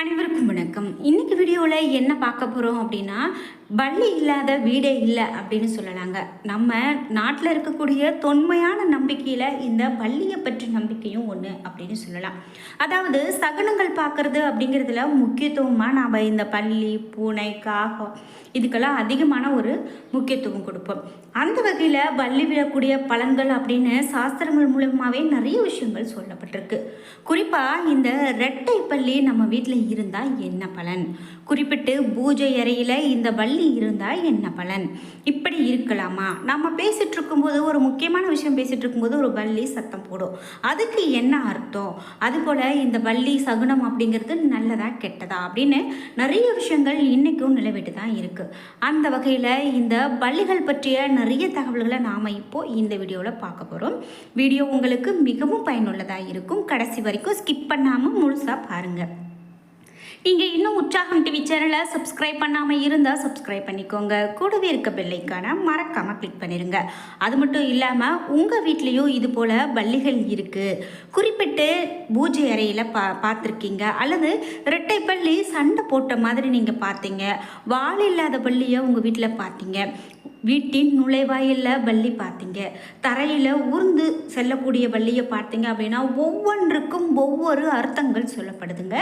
அனைவருக்கும் வணக்கம். இன்னைக்கு வீடியோவில் என்ன பார்க்க போகிறோம் அப்படின்னா பள்ளி இல்லாத வீடே இல்லை அப்படின்னு சொல்லலாங்க. நம்ம நாட்டில் இருக்கக்கூடிய தொன்மையான நம்பிக்கையில் இந்த பள்ளியை பற்றி நம்பிக்கையும் ஒன்று அப்படின்னு சொல்லலாம். அதாவது சகுனங்கள் பார்க்குறது அப்படிங்கிறதுல முக்கியத்துவமாக நாம் இந்த பள்ளி பூனை காகம் இதுக்கெல்லாம் அதிகமான ஒரு முக்கியத்துவம் கொடுப்போம். அந்த வகையில் பள்ளி விழக்கூடிய பலன்கள் அப்படின்னு சாஸ்திரங்கள் மூலமாகவே நிறைய விஷயங்கள் சொல்லப்பட்டிருக்கு. குறிப்பாக இந்த ரெட்டை பள்ளி நம்ம வீட்டில் இருந்தால் என்ன பலன்? குறிப்பிட்டு பூஜை அறையில் இந்த வள்ளி இருந்தால் என்ன பலன்? இப்படி இருக்கலாமா? நம்ம பேசிகிட்டு இருக்கும்போது ஒரு முக்கியமான விஷயம் பேசிகிட்டு இருக்கும்போது ஒரு வள்ளி சத்தம் போடும். அதுக்கு என்ன அர்த்தம்? அதுபோல் இந்த வள்ளி சகுனம் அப்படிங்கிறது நல்லதா கெட்டதா அப்படின்னு நிறைய விஷயங்கள் இன்றைக்கும் நிலவிட்டு தான் இருக்குது அந்த வகையில் இந்த வள்ளிகள் பற்றிய நிறைய தகவல்களை நாம் இப்போது இந்த வீடியோவில் பார்க்க போகிறோம் வீடியோ உங்களுக்கு மிகவும் பயனுள்ளதாக இருக்கும். கடைசி வரைக்கும் ஸ்கிப் பண்ணாமல் முழுசாக பாருங்கள் நீங்கள் இன்னும் உற்சாகம் டிவி சேனலை சப்ஸ்கிரைப் பண்ணாமல் இருந்தால் சப்ஸ்கிரைப் பண்ணிக்கோங்க. கூடவே இருக்க பெல்லைக்கான மறக்காமல் கிளிக் பண்ணிடுங்க அது மட்டும் இல்லாமல் உங்கள் வீட்லேயும் இது போல் பள்ளிகள் இருக்குது குறிப்பிட்டு பூஜை அறையில் பா பார்த்துருக்கீங்க. அல்லது இரட்டை பள்ளி சண்டை போட்ட மாதிரி நீங்கள் பார்த்தீங்க. வால் இல்லாத பள்ளியை உங்கள் வீட்டில் பார்த்தீங்க. வீட்டின் நுழைவாயிலில் பள்ளி பார்த்தீங்க. தரையில் ஊர்ந்து செல்லக்கூடிய பள்ளியை பார்த்தீங்க அப்படின்னா ஒவ்வொன்றுக்கும் ஒவ்வொரு அர்த்தங்கள் சொல்லப்படுதுங்க.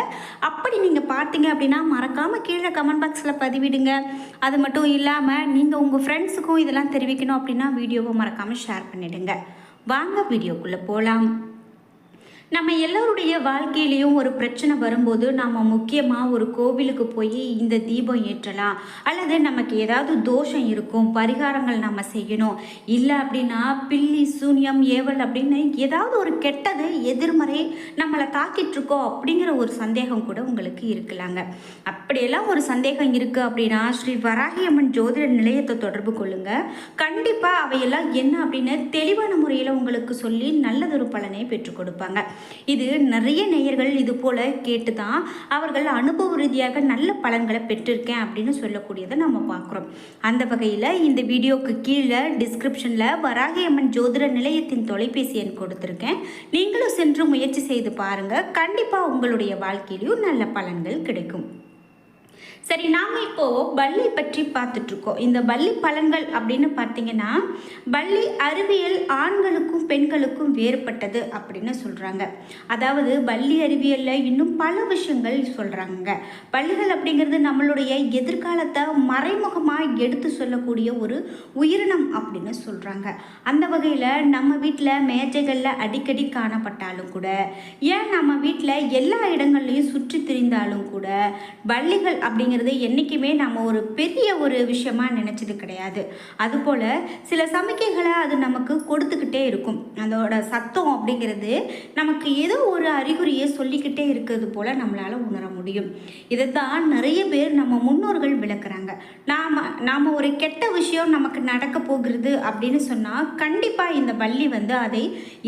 அப்படி நீங்கள் பார்த்தீங்க அப்படின்னா மறக்காமல் கீழே கமெண்ட் பாக்ஸில் பதிவிடுங்க. அது மட்டும் இல்லாமல் நீங்கள் உங்கள் ஃப்ரெண்ட்ஸுக்கும் இதெல்லாம் தெரிவிக்கணும் அப்படின்னா வீடியோவை மறக்காமல் ஷேர் பண்ணிவிடுங்க வாங்க வீடியோக்குள்ளே போகலாம் நம்ம எல்லோருடைய வாழ்க்கையிலையும் ஒரு பிரச்சனை வரும்போது நாம் முக்கியமாக ஒரு கோவிலுக்கு போய் இந்த தீபம் ஏற்றலாம். அல்லது நமக்கு ஏதாவது தோஷம் இருக்கும் பரிகாரங்கள் நம்ம செய்யணும். இல்லை அப்படின்னா பில்லி சூன்யம் ஏவல் அப்படின்னு ஏதாவது ஒரு கெட்டது எதிர்மறை நம்மளை தாக்கிட்டு இருக்கோம் அப்படிங்கிற ஒரு சந்தேகம் கூட உங்களுக்கு இருக்கலாங்க. அப்படியெல்லாம் ஒரு சந்தேகம் இருக்குது அப்படின்னா ஸ்ரீ வராகியம்மன் ஜோதிட நிலையத்தை தொடர்பு கொள்ளுங்கள் கண்டிப்பாக அவையெல்லாம் என்ன அப்படின்னு தெளிவான முறையில் உங்களுக்கு சொல்லி நல்லதொரு பலனை பெற்றுக் கொடுப்பாங்க. இது நிறைய நேயர்கள் இது போல கேட்டு தான் அவர்கள் அனுபவ ரீதியாக நல்ல பலன்களை பெற்றிருக்கேன் அப்படின்னு சொல்லக்கூடியதை நம்ம பார்க்குறோம். அந்த வகையில் இந்த வீடியோக்கு கீழே டிஸ்கிரிப்ஷனில் வராகியம்மன் ஜோதிட நிலையத்தின் தொலைபேசி எண் கொடுத்துருக்கேன். நீங்களும் சென்று முயற்சி செய்து பாருங்கள் கண்டிப்பாக உங்களுடைய வாழ்க்கையிலையும் நல்ல பலன்கள் கிடைக்கும். சரி நாம் இப்போ பள்ளி பற்றி பார்த்துட்டு இருக்கோம் இந்த பள்ளி பலன்கள் அப்படின்னு பார்த்தீங்கன்னா பள்ளி அறிவியல் ஆண்களுக்கும் பெண்களுக்கும் வேறுபட்டது அப்படின்னு சொல்கிறாங்க அதாவது பள்ளி அறிவியலில் இன்னும் பல விஷயங்கள் சொல்கிறாங்க பள்ளிகள் அப்படிங்கிறது நம்மளுடைய எதிர்காலத்தை மறைமுகமாக எடுத்து சொல்லக்கூடிய ஒரு உயிரினம் அப்படின்னு சொல்கிறாங்க அந்த வகையில் நம்ம வீட்டில் மேஜைகளில் அடிக்கடி காணப்பட்டாலும் கூட ஏன் நம்ம வீட்டில் எல்லா இடங்கள்லையும் சுற்றி திரிந்தாலும் கூட பள்ளிகள் அப்படிங்கிறது என்றைக்குமே நம்ம ஒரு பெரிய ஒரு விஷயமாக நினச்சது கிடையாது. அதுபோல் சில சமிக்கைகளை அது நமக்கு கொடுத்துக்கிட்டே இருக்கும். அதோட சத்தம் அப்படிங்கிறது நமக்கு ஏதோ ஒரு அறிகுறியை சொல்லிக்கிட்டே இருக்கிறது போல் நம்மளால் உணர முடியும். இதைத்தான் நிறைய பேர் நம்ம முன்னோர்கள் விளக்குறாங்க. நாம் நாம் ஒரு கெட்ட விஷயம் நமக்கு நடக்க போகிறது அப்படின்னு சொன்னால் கண்டிப்பாக இந்த பள்ளி வந்து அதை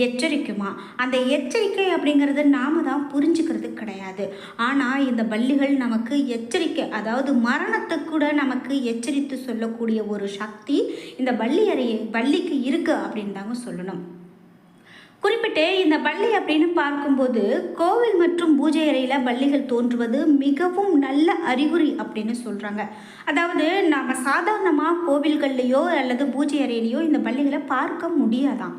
எச்சரிக்குமா? அந்த எச்சரிக்கை அப்படிங்கிறது நாம தான் புரிஞ்சுக்கிறது கிடையாது. ஆனால் இந்த பள்ளிகள் நமக்கு எச்சரிக்கை அதாவது மரணத்தை கூட நமக்கு எச்சரித்து சொல்லக்கூடிய ஒரு சக்தி இந்த பள்ளி அறையை பள்ளிக்கு இருக்கு அப்படின்னு தாங்க சொல்லணும். குறிப்பிட்டு இந்த பள்ளி அப்படின்னு பார்க்கும்போது கோவில் மற்றும் பூஜை அறையில் பள்ளிகள் தோன்றுவது மிகவும் நல்ல அறிகுறி அப்படின்னு சொல்கிறாங்க அதாவது நாம் சாதாரணமாக கோவில்கள்லேயோ அல்லது பூஜை அறையிலையோ இந்த பள்ளிகளை பார்க்க முடியாதாம்.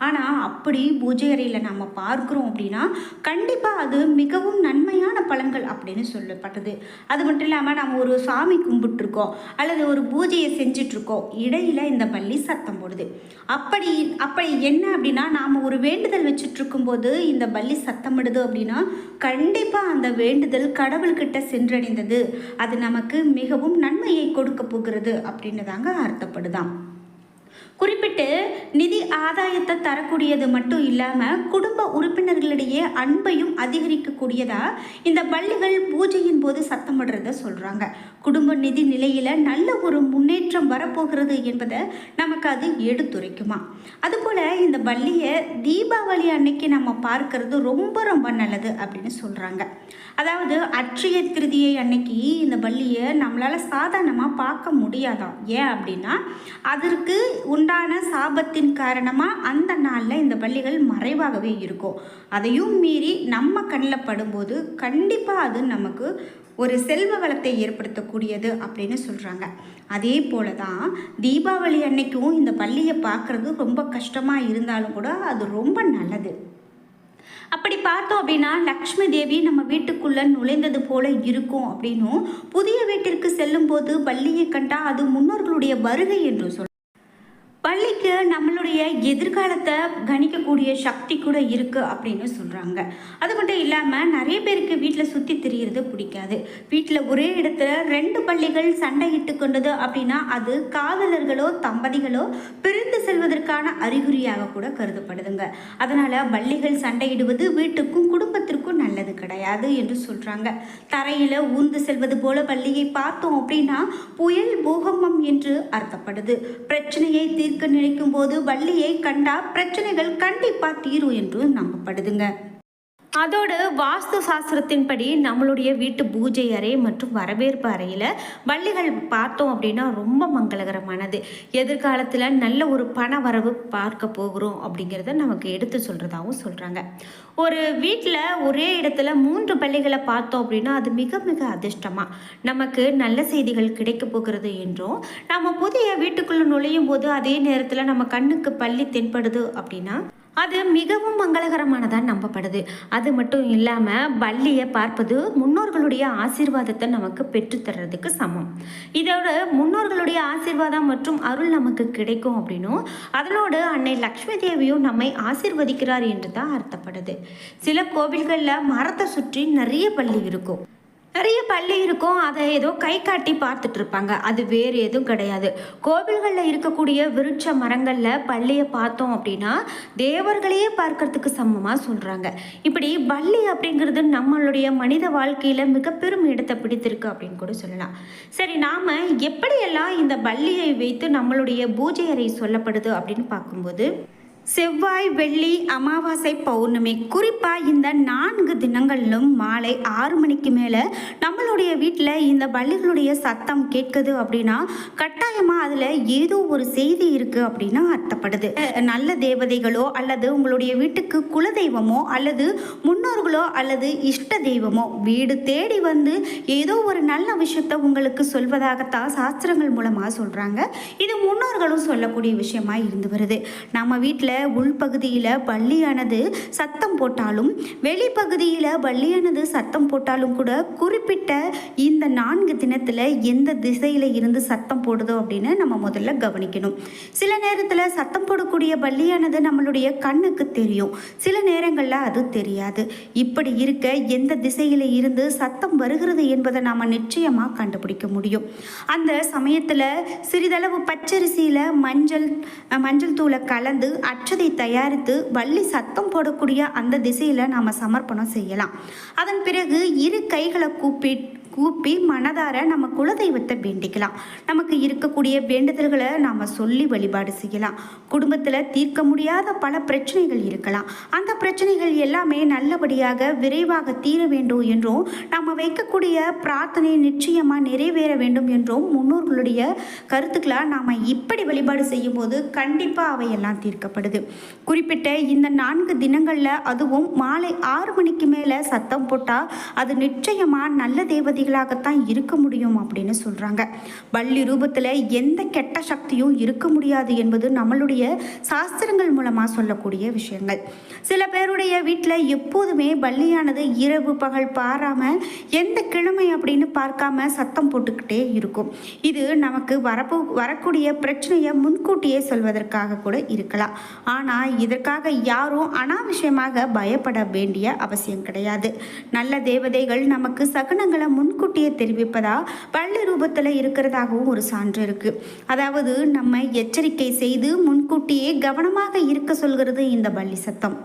ஆனால் அப்படி பூஜை அறையில் நம்ம பார்க்குறோம் அப்படின்னா கண்டிப்பாக அது மிகவும் நன்மையான பலன்கள் அப்படின்னு சொல்லப்பட்டது. அது மட்டும் இல்லாமல் நம்ம ஒரு சாமி கும்பிட்டுருக்கோம் அல்லது ஒரு பூஜையை செஞ்சிட்ருக்கோம் இடையில் இந்த பள்ளி சத்தம் போடுது. அப்படி அப்படி என்ன அப்படின்னா நாம் ஒரு வேண்டுதல் வச்சுட்ருக்கும்போது இந்த பள்ளி சத்தமிடுது அப்படின்னா கண்டிப்பாக அந்த வேண்டுதல் கடவுள்கிட்ட சென்றடைந்தது. அது நமக்கு மிகவும் நன்மையை கொடுக்க போகிறது அப்படின்னு தாங்க அர்த்தப்படுதான் குறிப்பிட்டு நிதி ஆதாயத்தை தரக்கூடியது மட்டும் இல்லாமல் குடும்ப உறுப்பினர்களிடையே அன்பையும் அதிகரிக்கக்கூடியதா இந்த பள்ளிகள் பூஜையின் போது சத்தமிடுறத சொல்கிறாங்க குடும்ப நிதி நிலையில் நல்ல ஒரு முன்னேற்றம் வரப்போகிறது என்பதை நமக்கு அது எடுத்துரைக்குமா. அதுபோல் இந்த பள்ளியை தீபாவளி அன்னைக்கு நம்ம பார்க்கறது ரொம்ப ரொம்ப நல்லது அப்படின்னு சொல்கிறாங்க அதாவது அற்றிய திருதியை அன்னைக்கு இந்த பள்ளியை நம்மளால் சாதாரணமாக பார்க்க முடியாதாம் ஏன் அப்படின்னா அதற்கு உண்டான உண்டான சாபத்தின் காரணமாக அந்த நாளில் இந்த பள்ளிகள் மறைவாகவே இருக்கும். அதையும் மீறி நம்ம கண்ணில் படும்போது கண்டிப்பாக அது நமக்கு ஒரு செல்வ வளத்தை ஏற்படுத்தக்கூடியது அப்படின்னு சொல்கிறாங்க அதே போல தான் தீபாவளி அன்னைக்கும் இந்த பள்ளியை பார்க்குறது ரொம்ப கஷ்டமாக இருந்தாலும் கூட அது ரொம்ப நல்லது. அப்படி பார்த்தோம் அப்படின்னா லக்ஷ்மி தேவி நம்ம வீட்டுக்குள்ளே நுழைந்தது போல இருக்கும் அப்படின்னும் புதிய வீட்டிற்கு செல்லும்போது வள்ளியை கண்டா அது முன்னோர்களுடைய வருகை என்று சொல் பள்ளிக்கு நம்மளுடைய எதிர்காலத்தை கணிக்கக்கூடிய சக்தி கூட இருக்குது அப்படின்னு சொல்கிறாங்க அது மட்டும் இல்லாமல் நிறைய பேருக்கு வீட்டில் சுற்றி திரியிறது பிடிக்காது. வீட்டில் ஒரே இடத்துல ரெண்டு பள்ளிகள் சண்டையிட்டு கொண்டது அப்படின்னா அது காதலர்களோ தம்பதிகளோ பிரிந்து செல்வதற்கான அறிகுறியாக கூட கருதப்படுதுங்க. அதனால் பள்ளிகள் சண்டையிடுவது வீட்டுக்கும் குடும்பத்திற்கும் நல்லது கிடையாது என்று சொல்கிறாங்க தரையில் ஊர்ந்து செல்வது போல பள்ளியை பார்த்தோம் அப்படின்னா புயல் பூகம்பம் என்று அர்த்தப்படுது. பிரச்சனையை தீர்க்க நினைக்கும் போது வள்ளியை கண்டா பிரச்சனைகள் கண்டிப்பா தீரும் என்று நம்பப்படுதுங்க. அதோடு வாஸ்து சாஸ்திரத்தின்படி நம்மளுடைய வீட்டு பூஜை அறை மற்றும் வரவேற்பு அறையில் வள்ளிகள் பார்த்தோம் அப்படின்னா ரொம்ப மங்களகரமானது. எதிர்காலத்தில் நல்ல ஒரு பண வரவு பார்க்க போகிறோம் அப்படிங்கிறத நமக்கு எடுத்து சொல்கிறதாகவும் சொல்கிறாங்க ஒரு வீட்டில் ஒரே இடத்துல மூன்று பள்ளிகளை பார்த்தோம் அப்படின்னா அது மிக மிக அதிர்ஷ்டமாக நமக்கு நல்ல செய்திகள் கிடைக்க போகிறது என்றும் நம்ம புதிய வீட்டுக்குள்ளே நுழையும் போது அதே நேரத்தில் நம்ம கண்ணுக்கு பள்ளி தென்படுது அப்படின்னா அது மிகவும் மங்களகரமானதாக நம்பப்படுது. அது மட்டும் இல்லாமல் பள்ளியை பார்ப்பது முன்னோர்களுடைய ஆசீர்வாதத்தை நமக்கு பெற்றுத்தர்றதுக்கு சமம். இதோட முன்னோர்களுடைய ஆசீர்வாதம் மற்றும் அருள் நமக்கு கிடைக்கும் அப்படின்னும் அதனோடு அன்னை லக்ஷ்மி தேவியும் நம்மை ஆசீர்வதிக்கிறார் என்று தான் அர்த்தப்படுது. சில கோவில்களில் மரத்தை சுற்றி நிறைய பள்ளி இருக்கும். நிறைய பள்ளி இருக்கும். அதை ஏதோ கை காட்டி பார்த்துட்டு இருப்பாங்க அது வேறு எதுவும் கிடையாது. கோவில்களில் இருக்கக்கூடிய விருட்ச மரங்களில் பள்ளியை பார்த்தோம் அப்படின்னா தேவர்களையே பார்க்கறதுக்கு சமமாக சொல்கிறாங்க இப்படி பள்ளி அப்படிங்கிறது நம்மளுடைய மனித வாழ்க்கையில் மிக பெரும் இடத்தை பிடித்திருக்கு அப்படின்னு கூட சொல்லலாம். சரி நாம் எப்படியெல்லாம் இந்த பள்ளியை வைத்து நம்மளுடைய பூஜை அறை சொல்லப்படுது அப்படின்னு பார்க்கும்போது செவ்வாய் வெள்ளி அமாவாசை பௌர்ணமி குறிப்பாக இந்த நான்கு தினங்களிலும் மாலை ஆறு மணிக்கு மேலே நம்மளுடைய வீட்டில் இந்த பள்ளிகளுடைய சத்தம் கேட்குது அப்படின்னா கட்டாயமாக அதில் ஏதோ ஒரு செய்தி இருக்குது அப்படின்னா அர்த்தப்படுது. நல்ல தேவதைகளோ அல்லது உங்களுடைய வீட்டுக்கு குலதெய்வமோ அல்லது முன்னோர்களோ அல்லது இஷ்ட தெய்வமோ வீடு தேடி வந்து ஏதோ ஒரு நல்ல விஷயத்தை உங்களுக்கு சொல்வதாகத்தான் சாஸ்திரங்கள் மூலமாக சொல்கிறாங்க இது முன்னோர்களும் சொல்லக்கூடிய விஷயமா இருந்து வருது. நம்ம வீட்டில் உள்பகுதியில் பள்ளியானது சத்தம் போட்டாலும் வெளிப்பகுதியில் பள்ளியானது சத்தம் போட்டாலும் கூட குறிப்பிட்ட இந்த நான்கு தினத்தில் எந்த திசையில் இருந்து சத்தம் போடுதோ அப்படின்னு நம்ம முதல்ல கவனிக்கணும். சில நேரத்தில் சத்தம் போடக்கூடிய பள்ளியானது நம்மளுடைய கண்ணுக்கு தெரியும். சில நேரங்களில் அது தெரியாது. இப்படி இருக்க எந்த திசையில் இருந்து சத்தம் வருகிறது என்பதை நாம் நிச்சயமாக கண்டுபிடிக்க முடியும். அந்த சமயத்தில் சிறிதளவு பச்சரிசியில் மஞ்சள் மஞ்சள் தூளை கலந்து அச்சதை தயாரித்து வள்ளி சத்தம் போடக்கூடிய அந்த திசையில் நாம் சமர்ப்பணம் செய்யலாம். அதன் பிறகு இரு கைகளை கூப்பி கூப்பி மனதார நம்ம குலதெய்வத்தை வேண்டிக்கலாம். நமக்கு இருக்கக்கூடிய வேண்டுதல்களை நாம் சொல்லி வழிபாடு செய்யலாம். குடும்பத்தில் தீர்க்க முடியாத பல பிரச்சனைகள் இருக்கலாம். அந்த பிரச்சனைகள் எல்லாமே நல்லபடியாக விரைவாக தீர வேண்டும் என்றும் நம்ம வைக்கக்கூடிய பிரார்த்தனை நிச்சயமாக நிறைவேற வேண்டும் என்றும் முன்னோர்களுடைய கருத்துக்களாக நாம் இப்படி வழிபாடு செய்யும் போது கண்டிப்பாக அவையெல்லாம் தீர்க்கப்படுது. குறிப்பிட்ட இந்த நான்கு தினங்களில் அதுவும் மாலை ஆறு மணிக்கு மேலே சத்தம் போட்டால் அது நிச்சயமாக நல்ல தேவதைகளாகத்தான் இருக்க முடியும் அப்படின்னு சொல்கிறாங்க வள்ளி ரூபத்தில் எந்த கெட்ட சக்தியும் இருக்க முடியாது என்பது நம்மளுடைய சாஸ்திரங்கள் மூலமாக சொல்லக்கூடிய விஷயங்கள். சில பேருடைய வீட்டில் எப்போதுமே பள்ளியானது இரவு பகல் பாராமல் எந்த கிழமை அப்படின்னு பார்க்காம சத்தம் போட்டுக்கிட்டே இருக்கும். இது நமக்கு வரப்போ வரக்கூடிய பிரச்சனையை முன்கூட்டியே சொல்வதற்காக கூட இருக்கலாம். ஆனால் இதற்காக யாரும் அனாவசியமாக பயப்பட வேண்டிய அவசியம் கிடையாது. நல்ல தேவதைகள் நமக்கு சகுனங்களை முன் முன்கூட்டியே தெரிவிப்பதா? பள்ளி ரூபத்தில் இருக்கிறதாகவும் ஒரு சான்று இருக்கு. அதாவது நம்ம எச்சரிக்கை செய்து முன்கூட்டியே கவனமாக இருக்க சொல்கிறது இந்த பள்ளி சத்தம்.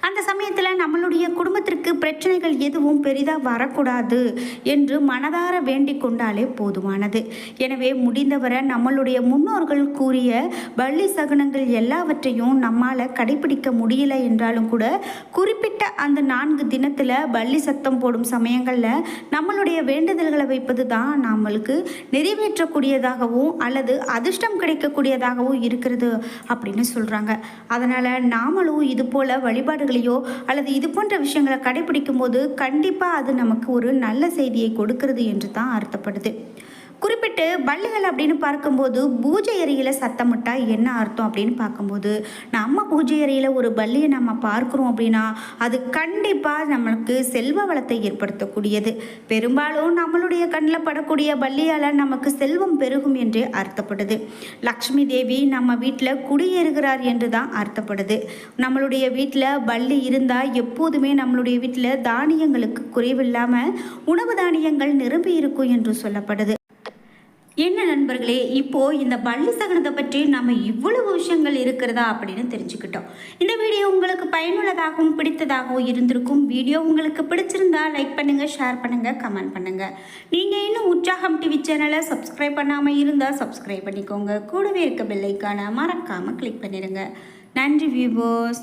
அந்த சமயத்தில் நம்மளுடைய குடும்பத்திற்கு பிரச்சனைகள் எதுவும் பெரிதாக வரக்கூடாது என்று மனதார வேண்டிக் கொண்டாலே போதுமானது. எனவே முடிந்தவரை நம்மளுடைய முன்னோர்கள் கூறிய வள்ளி சகுனங்கள் எல்லாவற்றையும் நம்மால் கடைபிடிக்க முடியல என்றாலும் கூட குறிப்பிட்ட அந்த நான்கு தினத்தில் பள்ளி சத்தம் போடும் சமயங்களில் நம்மளுடைய வேண்டுதல்களை வைப்பது தான் நம்மளுக்கு நிறைவேற்றக்கூடியதாகவும் அல்லது அதிர்ஷ்டம் கிடைக்கக்கூடியதாகவும் இருக்கிறது அப்படின்னு சொல்கிறாங்க அதனால் நாமளும் இது போல் வழிபாடுகளையோ அல்லது இது போன்ற விஷயங்களை கடைபிடிக்கும் போது கண்டிப்பாக அது நமக்கு ஒரு நல்ல செய்தியை கொடுக்கிறது என்று தான் அர்த்தப்படுது. குறிப்பிட்டு பள்ளிகள் அப்படின்னு பார்க்கும்போது பூஜை அறையில் சத்தமிட்டா என்ன அர்த்தம் அப்படின்னு பார்க்கும்போது நம்ம பூஜை அறையில் ஒரு பள்ளியை நம்ம பார்க்குறோம் அப்படின்னா அது கண்டிப்பாக நம்மளுக்கு செல்வ வளத்தை ஏற்படுத்தக்கூடியது. பெரும்பாலும் நம்மளுடைய கண்ணில் படக்கூடிய பள்ளியால் நமக்கு செல்வம் பெருகும் என்று அர்த்தப்படுது. லக்ஷ்மி தேவி நம்ம வீட்டில் குடியேறுகிறார் என்று தான் அர்த்தப்படுது. நம்மளுடைய வீட்டில் பள்ளி இருந்தால் எப்போதுமே நம்மளுடைய வீட்டில் தானியங்களுக்கு குறைவில்லாமல் உணவு தானியங்கள் நிரம்பி இருக்கும் என்று சொல்லப்படுது. என்ன நண்பர்களே இப்போது இந்த பள்ளி சகனத்தை பற்றி நம்ம இவ்வளவு விஷயங்கள் இருக்கிறதா அப்படின்னு தெரிஞ்சுக்கிட்டோம். இந்த வீடியோ உங்களுக்கு பயனுள்ளதாகவும் பிடித்ததாகவும் இருந்திருக்கும். வீடியோ உங்களுக்கு பிடிச்சிருந்தா லைக் பண்ணுங்கள் ஷேர் பண்ணுங்கள் கமெண்ட் பண்ணுங்கள் நீங்கள் இன்னும் உற்சாகம் டிவி சேனலை சப்ஸ்கிரைப் பண்ணாமல் இருந்தால் சப்ஸ்கிரைப் பண்ணிக்கோங்க. கூடவே இருக்க பெல்லைக்கான மறக்காமல் கிளிக் பண்ணிடுங்க நன்றி வியூபோஸ்